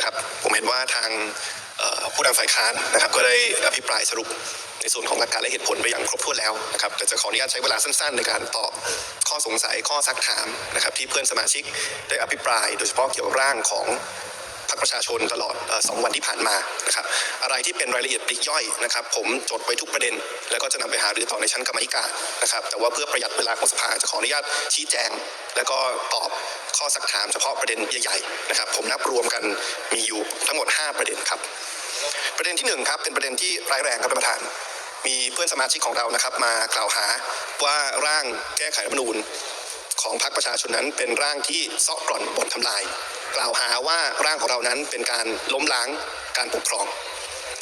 นะครับ ผมเห็นว่าทางผู้นำฝ่ายค้านนะครับก็ได้อภิปรายสรุปในส่วนของหลักการและเหตุผลไปอย่างครบถ้วนแล้วนะครับแต่จะขออนุญาตใช้เวลาสั้นๆ ในการตอบข้อสงสัยข้อซักถามนะครับที่เพื่อนสมาชิกได้อภิปราย โดยเฉพาะเกี่ยวกับร่างของพรรคประชาชนตลอดสองวันที่ผ่านมานะครับอะไรที่เป็นรายละเอียดปลีกย่อยนะครับ ผมจดไว้ทุกประเด็น แล้วก็จะนำไปหารือต่อในชั้นกรรมธิการนะครับ แต่ว่าเพื่อประหยัดเวลาของสภาจะขออนุญาตชี้แจง แล้วก็ตอบ ข้อสักถามเฉพาะประเด็นใหญ่ๆนะครับ ผมนับรวมกันมีอยู่ทั้งหมด 5 ประเด็นครับ ประเด็นที่หนึ่งครับเป็นประเด็นที่ร้ายแรงครับท่านประธาน มีเพื่อนสมาชิกของเรานะครับ มากล่าวหาว่าร่างแก้ไขรัฐธรรมนูญของพรรคประชาชนนั้นเป็นร่างที่ซาะกร่อนบ่อนทำลาย กล่าวหาว่าร่างของเรานั้นเป็นการล้มล้างการปกครอง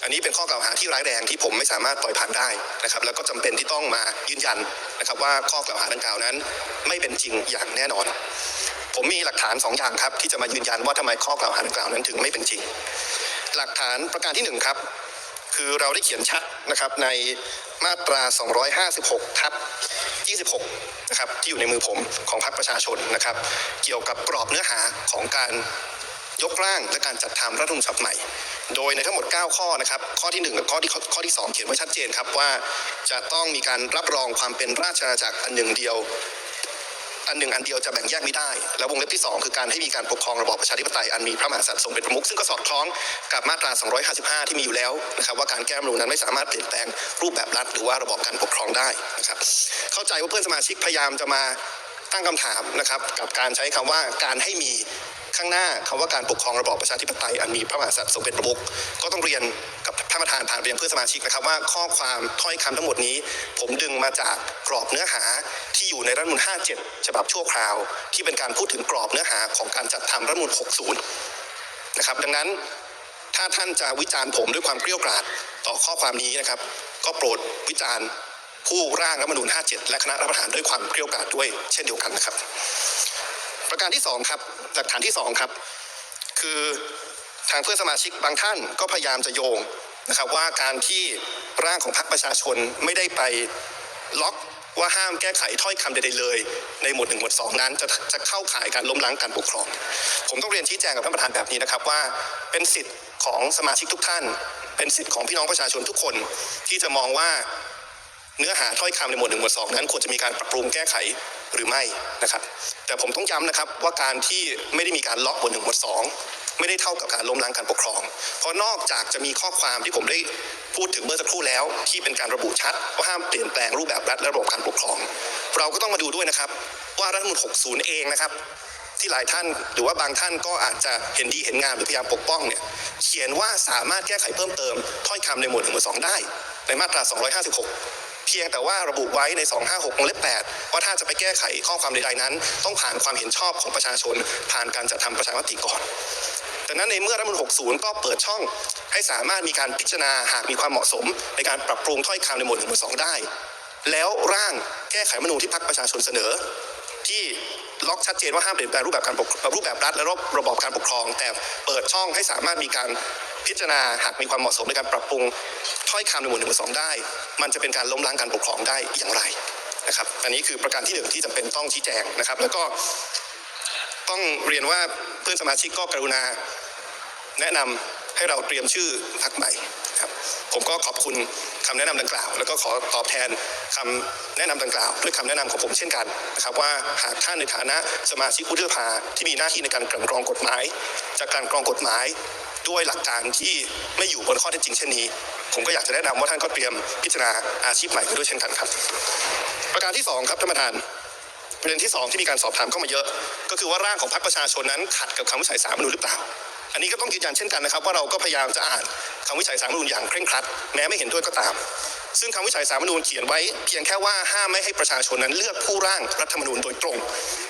อันนี้เป็นข้อกล่าวหาที่ร้ายแรงที่ผมไม่สามารถปล่อยผ่านได้นะครับ แล้วก็จำเป็นที่ต้องมายืนยันนะครับว่าข้อกล่าวหาดังกล่าวนั้น ไม่เป็นจริงอย่างแน่นอน ผมมีหลักฐานสองอย่างครับ ที่จะมายืนยันว่าทำไมข้อกล่าวหาดังกล่าวนั้นถึงไม่เป็นจริง หลักฐานประการที่หนึ่งครับ คือเราได้เขียนชัดนะครับในมาตรา 256 ทับ 26 นะครับ ที่อยู่ในมือผมของพรรคประชาชนนะครับ เกี่ยวกับกรอบเนื้อหาของการยกร่างและการจัดทำรัฐธรรมนูญฉบับใหม่ โดยในทั้งหมด 9 ข้อนะครับ ข้อที่ 1 กับข้อที่ข้อที่ 2 เขียนไว้ชัดเจนครับว่าจะต้องมีการรับรองความเป็นราชอาณาจักรอันหนึ่งเดียว อันหนึ่งอันเดียวจะแบ่งแยกไม่ได้ แล้ววงเล็บที่ 2 คือการให้มีการปกครองระบอบประชาธิปไตยอันมีพระมหากษัตริย์ทรงเป็นประมุขซึ่งก็สอดคล้องกับมาตรา 255 ที่มีอยู่แล้วนะครับว่าการแก้รัฐมนูญนั้นไม่สามารถเปลี่ยนแปลงรูปแบบรัฐหรือว่าระบอบการปกครองได้นะครับเข้าใจว่าเพื่อนสมาชิกพยายามจะมาตั้งคำถามนะครับกับการใช้คำว่าการให้มีข้างหน้าคำว่าการปกครองระบอบประชาธิปไตยอันมีพระมหากษัตริย์ทรงเป็นประมุขก็ต้องเรียนานประธานผ่านไปยังเพื่อนสมาชิกนะครับว่าข้อความถ้อยคำทั้งหมดนี้ ผมดึงมาจากกรอบเนื้อหาที่อยู่ในรัฐมนูญ57 ฉบับชั่วคราว ที่เป็นการพูดถึงกรอบเนื้อหาของการจัดทำรัฐมนูญ60 นะครับ ดังนั้นถ้าท่านจะวิจารณ์ผมด้วยความเกรี้ยวกราดต่อข้อความนี้นะครับ ก็โปรดวิจารณ์ผู้ร่างรัฐมนูญ57 และคณะรัฐประหารด้วยความเกรี้ยวกราดด้วย เช่นเดียวกันนะครับ ประการที่สองครับหลักฐานที่สองครับ คือทางเพื่อนสมาชิกบางท่านก็พยายามจะโยง นะครับว่าการที่ร่างของพรรคประชาชนไม่ได้ไปล็อกว่าห้ามแก้ไขถ้อยคำใดๆเลย ในหมวดหนึ่งหมวดสองนั้นจะจะเข้าข่ายการล้มล้างการปกครอง ผมต้องเรียนชี้แจงกับท่านประธานแบบนี้นะครับว่าเป็นสิทธิ์ของสมาชิกทุกท่าน เป็นสิทธิ์ของพี่น้องประชาชนทุกคนที่จะมองว่าเนื้อหาถ้อยคำในหมวดหนึ่งหมวดสองนั้นควรจะมีการปรับปรุงแก้ไขหรือไม่นะครับ แต่ผมต้องย้ำนะครับว่าการที่ไม่ได้มีการล็อกหมวดหนึ่งหมวดสอง ไม่ได้เท่ากับการล้มล้างการปกครอง เพราะนอกจากจะมีข้อความที่ผมได้พูดถึงเมื่อสักครู่แล้ว ที่เป็นการระบุชัดว่าห้ามเปลี่ยนแปลงรูปแบบรัฐและระบบการปกครอง เราก็ต้องมาดูด้วยนะครับ ว่ารัฐมนูญ60 เองนะครับ ที่หลายท่านหรือว่าบางท่านก็อาจจะเห็นดีเห็นงามหรือพยายามปกป้องเนี่ยเขียนว่าสามารถแก้ไขเพิ่มเติมถ้อยคำในหมวดหนึ่งหมวดสองได้ ในมาตรา 256เพียงแต่ว่าระบุไว้ใน 256วงเล็บ8ว่าถ้าจะไปแก้ไขข้อความใดๆนั้น ต้องผ่านความเห็นชอบของประชาชน ผ่านการจัดทำประชามติก่อน ดังนั้นในเมื่อรัฐธรรมนูญ60 ก็เปิดช่องให้สามารถมีการพิจารณาหากมีความเหมาะสม ในการปรับปรุงถ้อยคำในหมวดหนึ่งหมวดสองได้ แล้วร่างแก้ไขรัฐมนูญที่พรรคประชาชนเสนอ ที่ล็อกชัดเจนว่าห้ามเปลี่ยนแปลงรูปแบบการปกรูปแบบรัฐและระบบการปกครอง แต่เปิดช่องให้สามารถมีการพิจารณาหากมีความเหมาะสมในการปรับปรุงถ้อยคำในหมวดหนึ่งหมวดสองได้ มันจะเป็นการล้มล้างการปกครองได้อย่างไรนะครับ อันนี้คือประการที่หนึ่งที่จำเป็นต้องชี้แจงนะครับ แล้วก็ ต้องเรียนว่าเพื่อนสมาชิกก็กรุณา แนะนำให้เราเตรียมชื่อพรรคใหม่ครับผมก็ขอบคุณคำแนะนำดังกล่าว แล้วก็ขอตอบแทนคำแนะนำดังกล่าวด้วยคำแนะนำของผมเช่นกันนะครับว่าหากท่านในฐานะสมาชิกวุฒิสภาที่มีหน้าที่ในการกลั่นกรองกฎหมาย จากการกรองกฎหมายด้วยหลักการที่ไม่อยู่บนข้อเท็จจริงเช่นนี้ ผมก็อยากจะแนะนำว่าท่านก็เตรียมพิจารณาอาชีพใหม่ไปด้วยเช่นกันครับ ประการที่สองครับท่านประธาน ประเด็นที่สองที่มีการสอบถามเข้ามาเยอะ ก็คือว่าร่างของพรรคประชาชนนั้นขัดกับคำวิจัยสาลรมนูญหรือเปล่า อันนี้ก็ต้องยืนยันเช่นกันนะครับ ว่าเราก็พยายามจะอ่านคำวิจัยสาลรมนูญอย่างเคร่งครัด แม้ไม่เห็นด้วยก็ตาม ซึ่งคำวิจัยสาลรมนูญเขียนไว้ เพียงแค่ว่าห้ามไม่ให้ประชาชนนั้นเลือกผู้ร่างรัฐธรรมนูญโดยตรง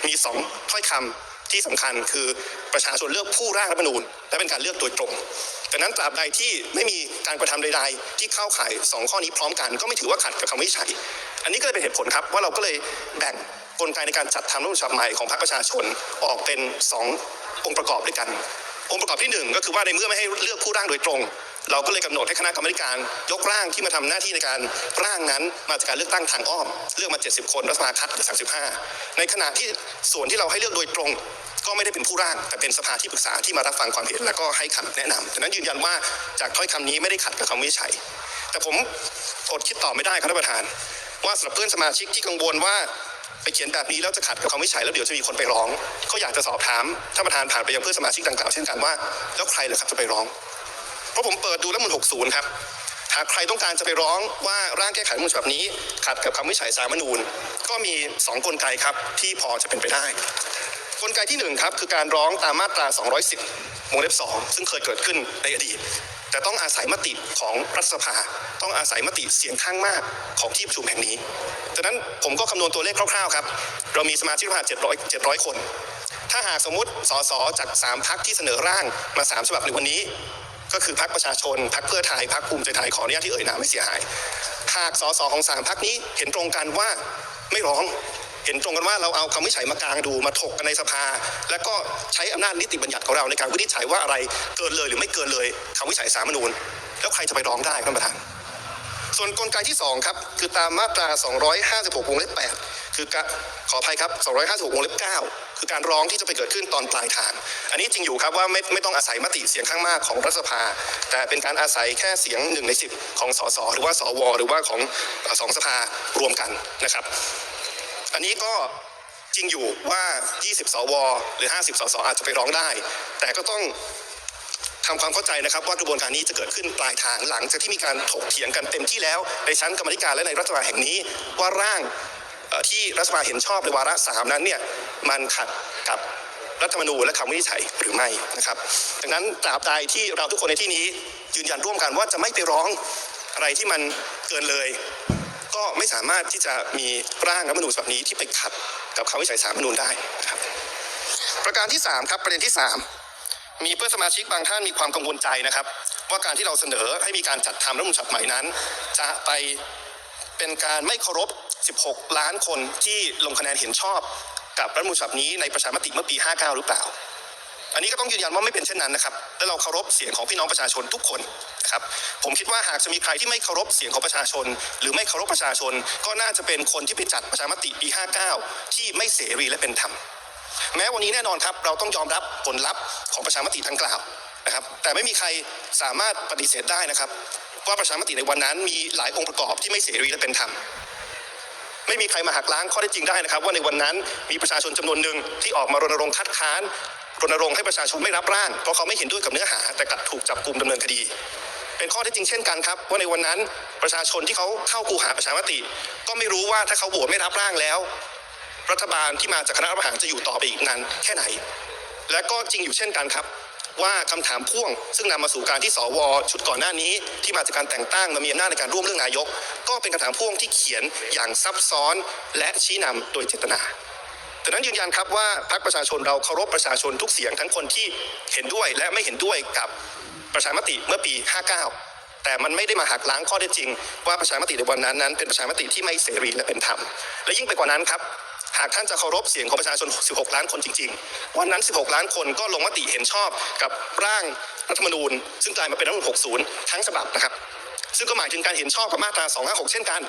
มีสองถ้อยคำที่สำคัญคือประชาชนเลือกผู้ร่างรัฐธรรมนูญ และเป็นการเลือกโดยตรงดังนั้นตราบใดที่ไม่มีการกระทำใด ๆ ที่เข้าข่ายสองข้อนี้พร้อมกัน ก็ไม่ถือว่าขัดกับคำวิจัย อันนี้ก็เลยเป็นเหตุผลครับว่าเราก็เลยแบ่ง กลไกในการจัดทำรัฐธรรมนูญฉบับใหม่ของพรรคประชาชนออกเป็นสององค์ประกอบด้วยกัน องค์ประกอบที่หนึ่งก็คือว่าในเมื่อไม่ให้เลือกผู้ร่างโดยตรง เราก็เลยกำหนดให้คณะกรรมการยกร่างที่มาทำหน้าที่ในการร่างนั้นมาจากการเลือกตั้งทางอ้อม เลือกมา 70 คนรัฐสภาคัดเหลือ35 ในขณะที่ส่วนที่เราให้เลือกโดยตรงก็ไม่ได้เป็นผู้ร่างแต่เป็นสภาที่ปรึกษาที่มารับฟังความเห็นและก็ให้คำแนะนำดังนั้นยืนยันว่าจากถ้อยคำนี้ไม่ได้ขัดกับคำวิจัย แต่ผมอดคิดต่อไม่ได้ครับท่านประธาน ว่าสำหรับเพื่อนสมาชิกที่กังวลว่า เขียนแบบนี้แล้วจะขัดกับคำวิจัยแล้วเดี๋ยวจะมีคนไปร้อง ก็อยากจะสอบถามท่านประธานผ่านไปยังเพื่อนสมาชิกดังกล่าวเช่นกันว่า แล้วใครเหรอครับจะไปร้อง เพราะผมเปิดดูแล้วมัน60ครับหากใครต้องการจะไปร้องว่าร่างแก้ไขรัฐมนูญฉบับนี้ขัดกับคำวิจัยสารมนูญ ก็มี 2 กลไกครับที่พอจะเป็นไปได้ กลไกที่1ครับคือการร้องตามมาตรา 210วงเล็บ2ซึ่งเคยเกิดขึ้นในอดีต แต่ต้องอาศัยมติของรัฐสภา ต้องอาศัยมติเสียงข้างมากของที่ประชุมแห่งนี้ดังนั้นผมก็คำนวณตัวเลขคร่าวๆครับ เรามีสมาชิกสภา700 700 คน ถ้าหากสมมติสสจากสามพักที่เสนอร่างมาสามฉบับในวันนี้ ก็คือพักประชาชนพักเพื่อไทยพักภูมิใจไทยขออนุญาตที่เอ่ยนามไม่เสียหาย หากสสของสามพักนี้เห็นตรงกันว่าไม่ร้อง เห็นตรงกันว่าเราเอาคำวิจัยมากลางดูมาถกกันในสภา แล้วก็ใช้อำนาจนิติบัญญัติของเราในการวินิจฉัยว่าอะไรเกินเลยหรือไม่เกินเลยคำวิจัยสามนูญแล้วใครจะไปร้องได้ท่านประธานส่วนกลไกที่ 2 ครับ คือตามมาตรา 256 วงเล็บ 8 คือขออภัยครับ 256 วงเล็บ 9 คือการร้องที่จะไปเกิดขึ้นตอนปลายทาง อันนี้จริงอยู่ครับว่าไม่ไม่ต้องอาศัยมติเสียงข้างมากของรัฐสภา แต่เป็นการอาศัยแค่เสียง 1 ใน 10 ของสสหรือว่าสว หรือว่าของสองสภารวมกันนะครับ อันนี้ก็จริงอยู่ว่า 20 สว หรือ 50 สส อาจจะไปร้องได้ แต่ก็ต้องทำความเข้าใจนะครับว่ากระบวนการนี้จะเกิดขึ้นปลายทางหลังจากที่มีการถกเถียงกันเต็มที่แล้วในชั้นกรรมธิการและในรัฐสภาแห่งนี้ว่าร่างที่รัฐสภาเห็นชอบในวาระสามนั้นเนี่ยมันขัดกับรัฐธรรมนูญและคำวินิจฉัยหรือไม่นะครับ ดังนั้นตราบใดที่เราทุกคนในที่นี้ยืนยันร่วมกันว่าจะไม่ไปร้องอะไรที่มันเกินเลย ก็ไม่สามารถที่จะมีร่างรัฐมนูญฉบับนี้ที่ไปขัดกับคำวิจัยสาลรฐมนูญได้นะครับประการที่สามครับประเด็นที่สามมีเพื่อนสมาชิกบางท่านมีความกังวลใจนะครับ ว่าการที่เราเสนอให้มีการจัดทำรัฐมนูญฉบับใหม่นั้น จะไปเป็นการไม่เคารพ 16 ล้านคนที่ลงคะแนนเห็นชอบกับรัฐมนูญฉบับนี้ในประชามติเมื่อปี 59 หรือเปล่า อันนี้ก็ต้องยืนยันว่าไม่เป็นเช่นนั้นนะครับ และเราเคารพเสียงของพี่น้องประชาชนทุกคนนะครับ ผมคิดว่าหากจะมีใครที่ไม่เคารพเสียงของประชาชน หรือไม่เคารพประชาชน ก็น่าจะเป็นคนที่ไปจัดประชามติปี 59 ที่ไม่เสรีและเป็นธรรม แม้วันนี้แน่นอนครับ เราต้องยอมรับผลลัพธ์ของประชามติดังกล่าวนะครับ แต่ไม่มีใครสามารถปฏิเสธได้นะครับ ว่าประชามติในวันนั้นมีหลายองค์ประกอบที่ไม่เสรีและเป็นธรรมไม่มีใครมาหักล้างข้อเท็จจริงได้นะครับ ว่าในวันนั้นมีประชาชนจำนวนหนึ่งที่ออกมารณรงค์คัดค้าน รณรงค์ให้ประชาชนไม่รับร่าง เพราะเขาไม่เห็นด้วยกับเนื้อหา แต่กลับถูกจับกลุ่มดำเนินคดี เป็นข้อเท็จจริงเช่นกันครับ ว่าในวันนั้นประชาชนที่เขาเข้าคูหาประชามติ ก็ไม่รู้ว่าถ้าเขาโหวตไม่รับร่างแล้ว รัฐบาลที่มาจากคณะรัฐประหารจะอยู่ต่อไปอีกนานแค่ไหน และก็จริงอยู่เช่นกันครับ ว่าคำถามพ่วง ซึ่งนำมาสู่การที่สวชุดก่อนหน้านี้ ที่มาจากการแต่งตั้งมามีอำนาจในการร่วมเรื่องนายก ก็เป็นคำถามพ่วงที่เขียนอย่างซับซ้อนและชี้นำโดยเจตนา ดังนั้นยืนยันครับว่าพรรคประชาชนเราเคารพประชาชนทุกเสียงทั้งคนที่เห็นด้วยและไม่เห็นด้วยกับประชามติเมื่อปี 59 แต่มันไม่ได้มาหักล้างข้อเท็จจริง ว่าประชามติในวันนั้นนั้น เป็นประชามติที่ไม่เสรีและเป็นธรรม และยิ่งไปกว่านั้นครับหากท่านจะเคารพเสียงของประชาชน 16 ล้านคนจริง ๆ วันนั้น 16 ล้านคนก็ลงมติเห็นชอบกับร่างรัฐธรรมนูญ ซึ่งกลายมาเป็นรัฐธรรมนูญ 60 ทั้งฉบับนะครับ ซึ่งก็หมายถึงการเห็นชอบกับมาตรา 256 เช่นกัน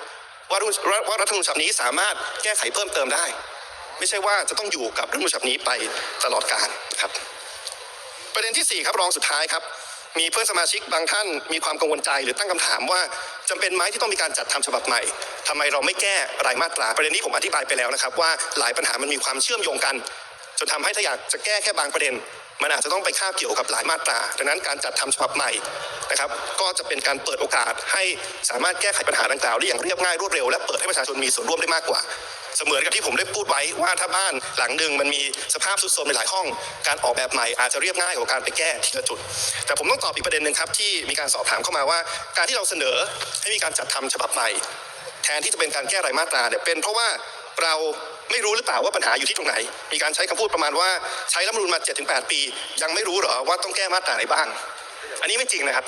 ว่ารุ่นว่ารัฐธรรมนูญฉบับนี้สามารถแก้ไขเพิ่มเติมได้ ไม่ใช่ว่าจะต้องอยู่กับรัฐมนูญฉบับนี้ไปตลอดกาลนะครับ ประเด็นที่ 4 ครับรองสุดท้ายครับ มีเพื่อนสมาชิกบางท่านมีความกังวลใจหรือตั้งคำถามว่าจำเป็นไหมที่ต้องมีการจัดทำฉบับใหม่ทำไมเราไม่แก้รายมาตรา ประเด็นนี้ผมอธิบายไปแล้วนะครับ ว่าหลายปัญหามันมีความเชื่อมโยงกันจนทำให้ถ้าอยากจะแก้แค่บางประเด็น มันอาจจะต้องไปคาบเกี่ยวกับหลายมาตรา ดังนั้นการจัดทำฉบับใหม่นะครับก็จะเป็นการเปิดโอกาสให้สามารถแก้ไขปัญหาดังกล่าวได้อย่างเรียบง่ายรวดเร็วและเปิดให้ประชาชนมีส่วนร่วมได้มากกว่าเสมือนกับที่ผมได้พูดไว้ว่าถ้าบ้านหลังหนึ่งมันมีสภาพทรุดโทรมในหลายห้อง การออกแบบใหม่อาจจะเรียบง่ายกว่าการไปแก้ทีละจุด แต่ผมต้องตอบอีกประเด็นหนึ่งครับที่มีการสอบถามเข้ามาว่า การที่เราเสนอให้มีการจัดทำฉบับใหม่ แทนที่จะเป็นการแก้รายมาตราเนี่ยเป็นเพราะว่าเรา ไม่รู้หรือเปล่าว่าปัญหาอยู่ที่ตรงไหน มีการใช้คำพูดประมาณว่าใช้รัฐมนูญมา7-8ปี ยังไม่รู้เหรอว่าต้องแก้มาตราไหนบ้าง อันนี้ไม่จริงนะครับ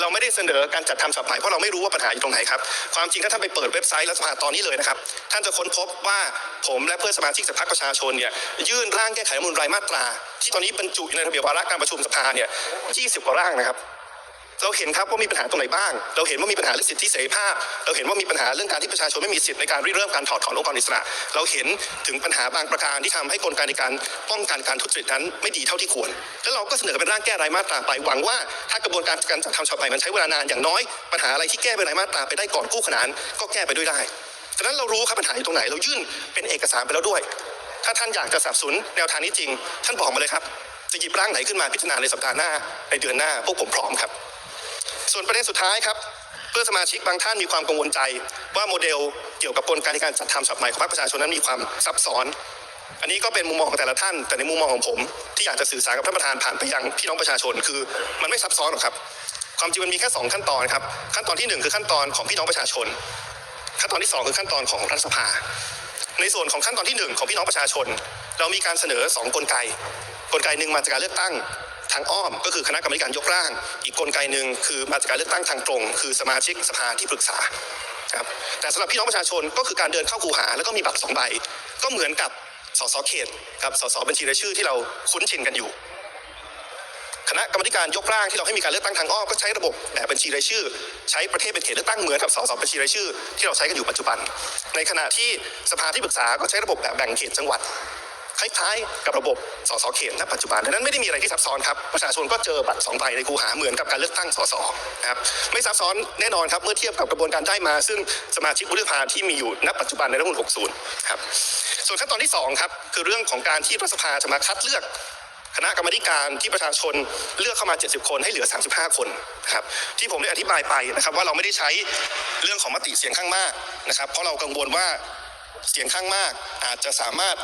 เราไม่ได้เสนอการจัดทำฉบับใหม่เพราะเราไม่รู้ว่าปัญหาอยู่ตรงไหนครับ ความจริงถ้าท่านไปเปิดเว็บไซต์รัฐสภาตอนนี้เลยนะครับ ท่านจะค้นพบว่าผมและเพื่อนสมาชิกจากพรรคประชาชนเนี่ยยื่นร่างแก้ไขรัฐมนูญรายมาตรา ที่ตอนนี้บรรจุอยู่ในระเบียบวาระการประชุมสภาเนี่ย20กว่าร่างนะครับ เราเห็นครับว่ามีปัญหาตรงไหนบ้าง เราเห็นว่ามีปัญหาเรื่องสิทธิเสรีภาพ เราเห็นว่ามีปัญหาเรื่องการที่ประชาชนไม่มีสิทธิในการริเริ่มการถอดถอนองค์กรอิสระ เราเห็นถึงปัญหาบางประการที่ทำให้กลไกในการป้องกันการทุจริตนั้นไม่ดีเท่าที่ควร แล้วเราก็เสนอเป็นร่างแก้รายมาตราไปหวังว่าถ้ากระบวนการการจัดทำฉบับใหม่มันใช้เวลานานอย่างน้อยปัญหาอะไรที่แก้เป็นรายมาตราไปได้ก่อนคู่ขนานก็แก้ไปด้วยได้ฉะนั้นเรารู้ครับปัญหาอยู่ตรงไหนเรายื่นเป็นเอกสารไปแล้วด้วย ถ้าท่านอยากจะสับสนแนวทางนี้จริง ท่านบอกมาเลยครับ จะหยิบร่างไหนขึ้นมาพิจารณาในสัปดาห์หน้าในเดือนหน้าพวกผมพร้อมครับ ส่วนประเด็นสุดท้ายครับ เพื่อสมาชิกบางท่านมีความกังวลใจ ว่าโมเดลเกี่ยวกับกลไกในการจัดทำฉบับใหม่ของพรรคประชาชนนั้นมีความซับซ้อน อันนี้ก็เป็นมุมมองของแต่ละท่าน แต่ในมุมมองของผม ที่อยากจะสื่อสารกับท่านประธานผ่านไปยังพี่น้องประชาชนคือมันไม่ซับซ้อนหรอกครับ ความจริงมันมีแค่สองขั้นตอนครับขั้นตอนที่หนึ่งคือขั้นตอนของพี่น้องประชาชน ขั้นตอนที่สองคือขั้นตอนของรัฐสภาในส่วนของขั้นตอนที่หนึ่งของพี่น้องประชาชน เรามีการเสนอสองกลไก กลไกหนึ่งมาจากการเลือกตั้งางอ้อม ก็คือคณะกรรมการยกร่าง อีกกลไกหนึ่งคือมาจากการเลือกตั้งทางตรง คือสมาชิกสภาที่ปรึกษาครับแต่สำหรับพี่น้องประชาชนก็คือการเดินเข้าคูหา แล้วก็มีบัตรสองใบ ก็เหมือนกับสสเขตกับสสบัญชีรายชื่อที่เราคุ้นชินกันอยู่ คณะกรรมการยกร่างที่เราให้มีการเลือกตั้งทางอ้อมก็ใช้ระบบแบบบัญชีรายชื่อ ใช้ประเทศเป็นเขตเลือกตั้งเหมือนกับสสบัญชีรายชื่อ ที่เราใช้กันอยู่ปัจจุบัน ในขณะที่สภาที่ปรึกษาก็ใช้ระบบแบบแบ่งเขตจังหวัด คล้ายๆ กับระบบสสเขตณปัจจุบันดังนั้นไม่ได้มีอะไรที่ซับซ้อนครับประชาชนก็เจอบัตรสองใบในคูหาเหมือนกับการเลือกตั้งสสนะครับไม่ซับซ้อนแน่นอนครับเมื่อเทียบกับกระบวนการได้มา ซึ่งสมาชิกวุฒิสภาที่มีอยู่ณปัจจุบันในรัฐมนูญ60ครับส่วนขั้นตอนที่สองครับคือเรื่องของการที่รัฐสภาจะมาคัดเลือกคณะกรรมการที่ประชาชนเลือกเข้ามา 70 คนให้เหลือ 35 คนนะครับที่ผมได้อธิบายไปนะครับว่าเราไม่ได้ใช้เรื่องของมติเสียงข้างมากนะครับ เพราะเรากังวลว่าเสียงข้างมากอาจจะสามารถ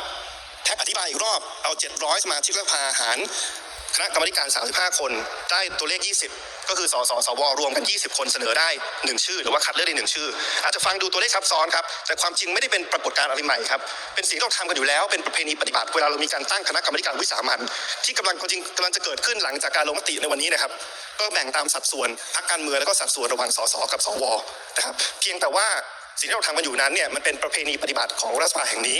แท็กอธิบายอีกรอบเอา 700 สมาชิกรัฐสภาหารคณะกรรมาธิการ 35 คน ได้ตัวเลข 20 ก็คือสสสวรวมกัน 20 คนเสนอได้ 1 ชื่อ หรือว่าคัดเลือกได้หนึ่งชื่อ อาจจะฟังดูตัวเลขซับซ้อนครับ แต่ความจริงไม่ได้เป็นปรากฏการณ์อะไรใหม่ครับ เป็นสิ่งที่เราทำกันอยู่แล้ว เป็นประเพณีปฏิบัติ เวลาเรามีการตั้งคณะกรรมการวิสามันที่กำลังจริงกำลังจะเกิดขึ้นหลังจากการลงมติในวันนี้นะครับ ก็แบ่งตามสัดส่วนพรรคการเมืองแล้วก็สัดส่วนระหว่างสสกับสวนะครับ เพียงแต่ว่า สิ่งที่เราทำกันอยู่นั้นเนี่ยมันเป็นประเพณีปฏิบัติของรัฐสภาแห่งนี้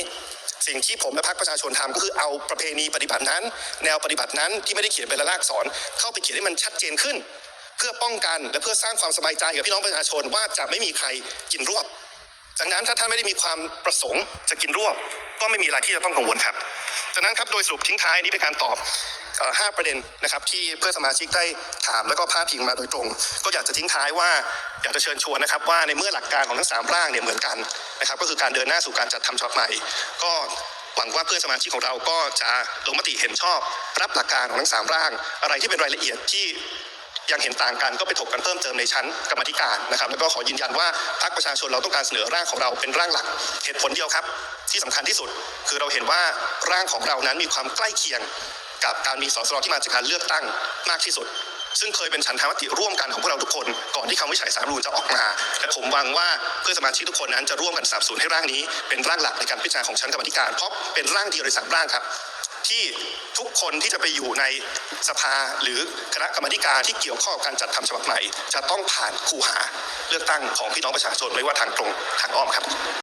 สิ่งที่ผมและพรรคประชาชนทำก็คือเอาประเพณีปฏิบัตินั้น แนวปฏิบัตินั้นที่ไม่ได้เขียนเป็นลายลักษณ์อักษรเข้าไปเขียนให้มันชัดเจนขึ้น เพื่อป้องกันและเพื่อสร้างความสบายใจกับพี่น้องประชาชนว่าจะไม่มีใครกินรวบ จากนั้นถ้าท่านไม่ได้มีความประสงค์จะกินร่วบก็ไม่มีอะไรที่จะต้องกังวลครับจากนั้นครับโดยสรุปทิ้งท้ายนี้เป็นการตอบห้าประเด็นนะครับที่เพื่อนสมาชิกได้ถามแล้วก็พาดพิงมาโดยตรง ก็อยากจะทิ้งท้ายว่าอยากจะเชิญชวนนะครับว่าในเมื่อหลักการของทั้งสามร่างเนี่ยเหมือนกันนะครับก็คือการเดินหน้าสู่การจัดทำฉบับใหม่ ก็หวังว่าเพื่อนสมาชิกของเราก็จะลงมติเห็นชอบ รับหลักการของทั้งสามร่าง อะไรที่เป็นรายละเอียดที่ ยังเห็นต่างกันก็ไปถกกันเพิ่มเติมในชั้นกรรมธิการนะครับแล้วก็ขอยืนยันว่าพรรคประชาชนเราต้องการเสนอร่างของเราเป็นร่างหลักเหตุผลเดียวครับ ที่สำคัญที่สุด คือเราเห็นว่าร่างของเรานั้นมีความใกล้เคียง กับการมีสสรที่มาจากการเลือกตั้งมากที่สุดซึ่งเคยเป็นฉันทามติร่วมกันของพวกเราทุกคน ก่อนที่คำวิจัยสารรัฐธรรมนูญจะออกมา และผมหวังว่าเพื่อนสมาชิกทุกคนนั้นจะร่วมกันสนับสนุนให้ร่างนี้ เป็นร่างหลักในการพิจารณาของชั้นกรรมธิการ เพราะเป็นร่างเดียวในสามร่างครับ ที่ทุกคนที่จะไปอยู่ในสภาหรือคณะกรรมาธิการที่เกี่ยวข้องกับการจัดทำฉบับใหม่จะต้องผ่านคูหาเลือกตั้งของพี่น้องประชาชนไม่ว่าทางตรงทางอ้อมครับ